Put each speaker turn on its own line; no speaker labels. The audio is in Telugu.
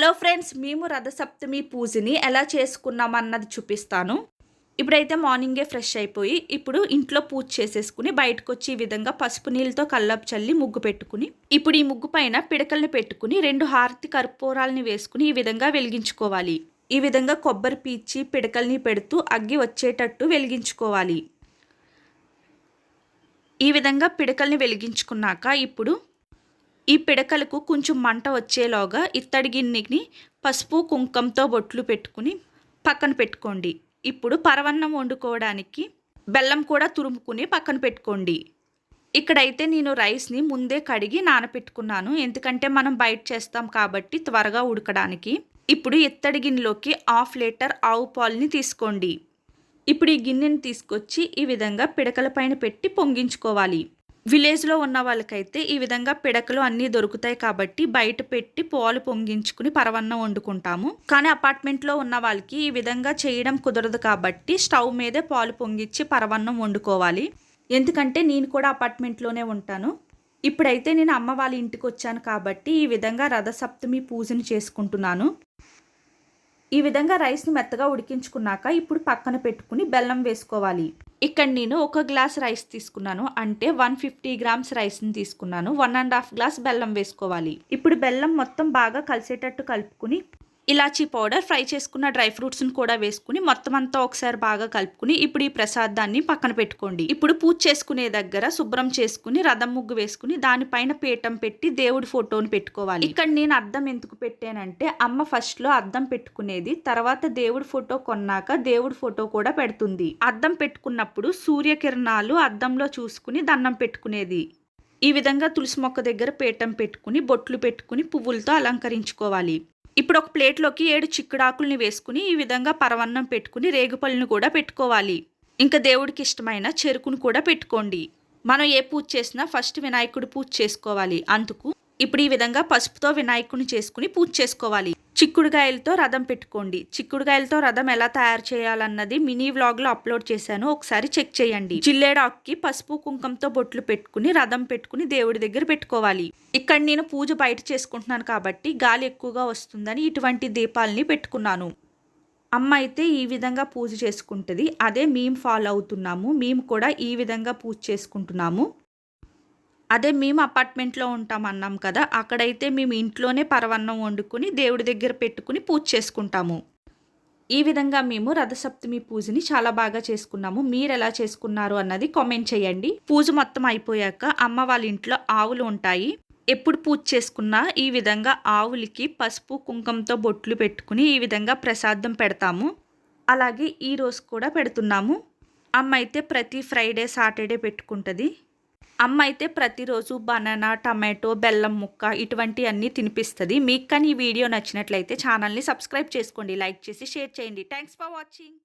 హలో ఫ్రెండ్స్ మేము రథసప్తమి పూజని ఎలా చేసుకున్నామన్నది చూపిస్తాను. ఇప్పుడైతే మార్నింగే ఫ్రెష్ అయిపోయి ఇప్పుడు ఇంట్లో పూజ చేసేసుకుని బయటకు వచ్చి ఈ విధంగా పసుపు నీళ్ళతో కల్లాపు చల్లి ముగ్గు పెట్టుకుని ఇప్పుడు ఈ ముగ్గు పైన పిడకల్ని పెట్టుకుని రెండు హారతి కర్పూరాలని వేసుకుని ఈ విధంగా వెలిగించుకోవాలి. ఈ విధంగా కొబ్బరి పీచి పిడకల్ని పెడుతూ అగ్గి వచ్చేటట్టు వెలిగించుకోవాలి. ఈ విధంగా పిడకల్ని వెలిగించుకున్నాక ఇప్పుడు ఈ పిడకలకు కొంచెం మంట వచ్చేలోగా ఇత్తడి గిన్నెని పసుపు కుంకంతో బొట్లు పెట్టుకుని పక్కన పెట్టుకోండి. ఇప్పుడు పరవన్నం వండుకోవడానికి బెల్లం కూడా తురుముకుని పక్కన పెట్టుకోండి. ఇక్కడైతే నేను రైస్ని ముందే కడిగి నానపెట్టుకున్నాను. ఎందుకంటే మనం బయట చేస్తాం కాబట్టి త్వరగా ఉడకడానికి. ఇప్పుడు ఇత్తడి గిన్నెలోకి హాఫ్ లీటర్ ఆవు పాలుని తీసుకోండి. ఇప్పుడు ఈ గిన్నెని తీసుకొచ్చి ఈ విధంగా పిడకల పైన పెట్టి పొంగించుకోవాలి. విలేజ్లో ఉన్న వాళ్ళకైతే ఈ విధంగా పిడకలు అన్నీ దొరుకుతాయి కాబట్టి బయట పెట్టి పాలు పొంగించుకుని పరవన్నం వండుకుంటాము. కానీ అపార్ట్మెంట్లో ఉన్న వాళ్ళకి ఈ విధంగా చేయడం కుదరదు కాబట్టి స్టవ్ మీదే పాలు పొంగించి పరవన్నం వండుకోవాలి. ఎందుకంటే నేను కూడా అపార్ట్మెంట్లోనే ఉంటాను. ఇప్పుడైతే నేను అమ్మ వాళ్ళ ఇంటికి వచ్చాను కాబట్టి ఈ విధంగా రథసప్తమి పూజను చేసుకుంటున్నాను. ఈ విధంగా రైస్ని మెత్తగా ఉడికించుకున్నాక ఇప్పుడు పక్కన పెట్టుకుని బెల్లం వేసుకోవాలి. ఇక్కడ నేను ఒక గ్లాస్ రైస్ తీసుకున్నాను. అంటే వన్ ఫిఫ్టీ గ్రామ్స్ రైస్ని తీసుకున్నాను. వన్ అండ్ హాఫ్ గ్లాస్ బెల్లం వేసుకోవాలి. ఇప్పుడు బెల్లం మొత్తం బాగా కలిసేటట్టు కలుపుకుని ఇలాచీ పౌడర్ ఫ్రై చేసుకున్న డ్రై ఫ్రూట్స్ని కూడా వేసుకుని మొత్తం అంతా ఒకసారి బాగా కలుపుకుని ఇప్పుడు ఈ ప్రసాదాన్ని పక్కన పెట్టుకోండి. ఇప్పుడు పూజ చేసుకునే దగ్గర శుభ్రం చేసుకుని రథం ముగ్గు వేసుకుని దానిపైన పీఠం పెట్టి దేవుడి ఫోటోని పెట్టుకోవాలి. ఇక్కడ నేను అద్దం ఎందుకు పెట్టానంటే అమ్మ ఫస్ట్లో అద్దం పెట్టుకునేది తర్వాత దేవుడి ఫోటో కొన్నాక దేవుడి ఫోటో కూడా పెడుతుంది. అద్దం పెట్టుకున్నప్పుడు సూర్యకిరణాలు అద్దంలో చూసుకుని దండం పెట్టుకునేది. ఈ విధంగా తులసి మొక్క దగ్గర పీఠం పెట్టుకుని బొట్లు పెట్టుకుని పువ్వులతో అలంకరించుకోవాలి. ఇప్పుడు ఒక ప్లేట్లోకి ఏడు చిక్కుడాకుల్ని వేసుకుని ఈ విధంగా పరవన్నం పెట్టుకుని రేగుపళ్ళని కూడా పెట్టుకోవాలి. ఇంకా దేవుడికి ఇష్టమైన చెరుకును కూడా పెట్టుకోండి. మనం ఏ పూజ చేసినా ఫస్ట్ వినాయకుడు పూజ చేసుకోవాలి. అందుకు ఇప్పుడు ఈ విధంగా పసుపుతో వినాయకుడిని చేసుకుని పూజ చేసుకోవాలి. చిక్కుడుకాయలతో రథం పెట్టుకోండి. చిక్కుడుకాయలతో రథం ఎలా తయారు చేయాలన్నది మినీ వ్లాగ్లో అప్లోడ్ చేశాను. ఒకసారి చెక్ చేయండి. జిల్లేడాక్కి పసుపు కుంకంతో బొట్లు పెట్టుకుని రథం పెట్టుకుని దేవుడి దగ్గర పెట్టుకోవాలి. ఇక్కడ నేను పూజ బయట చేసుకుంటున్నాను కాబట్టి గాలి ఎక్కువగా వస్తుందని ఇటువంటి దీపాలని పెట్టుకున్నాను. అమ్మ అయితే ఈ విధంగా పూజ చేసుకుంటుంది. అదే మేము ఫాలో అవుతున్నాము. మేము కూడా ఈ విధంగా పూజ చేసుకుంటున్నాము. అదే మేము అపార్ట్మెంట్లో ఉంటాం అన్నాం కదా అక్కడైతే మేము ఇంట్లోనే పరవన్నం వండుకుని దేవుడి దగ్గర పెట్టుకుని పూజ చేసుకుంటాము. ఈ విధంగా మేము రథసప్తమి పూజని చాలా బాగా చేసుకున్నాము. మీరు ఎలా చేసుకున్నారు అన్నది కామెంట్ చేయండి. పూజ మొత్తం అయిపోయాక అమ్మ వాళ్ళ ఇంట్లో ఆవులు ఉంటాయి. ఎప్పుడు పూజ చేసుకున్నా ఈ విధంగా ఆవులకి పసుపు కుంకంతో బొట్లు పెట్టుకుని ఈ విధంగా ప్రసాదం పెడతాము. అలాగే ఈ రోజు కూడా పెడుతున్నాము. అమ్మ అయితే ప్రతి ఫ్రైడే సాటర్డే పెట్టుకుంటుంది. అమ్మ అయితే ప్రతిరోజు బనానా టమాటో బెల్లం ముక్క ఇటువంటి అన్నీ తినిపిస్తుంది. మీకు కానీ ఈ వీడియో నచ్చినట్లయితే ఛానల్ని సబ్స్క్రైబ్ చేసుకోండి లైక్ చేసి షేర్ చేయండి. Thanks for watching